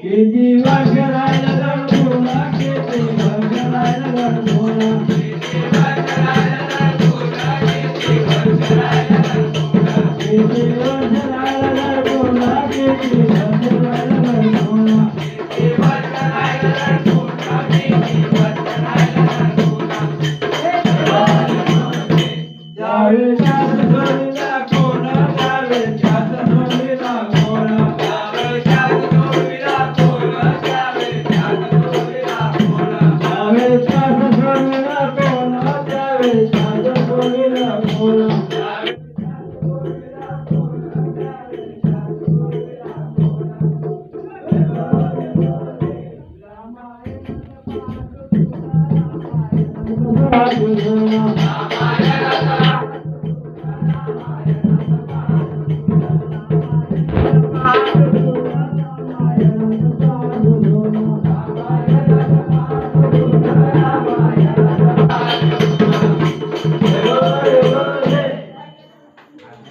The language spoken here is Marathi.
Chata, chata, chata, chata, Rama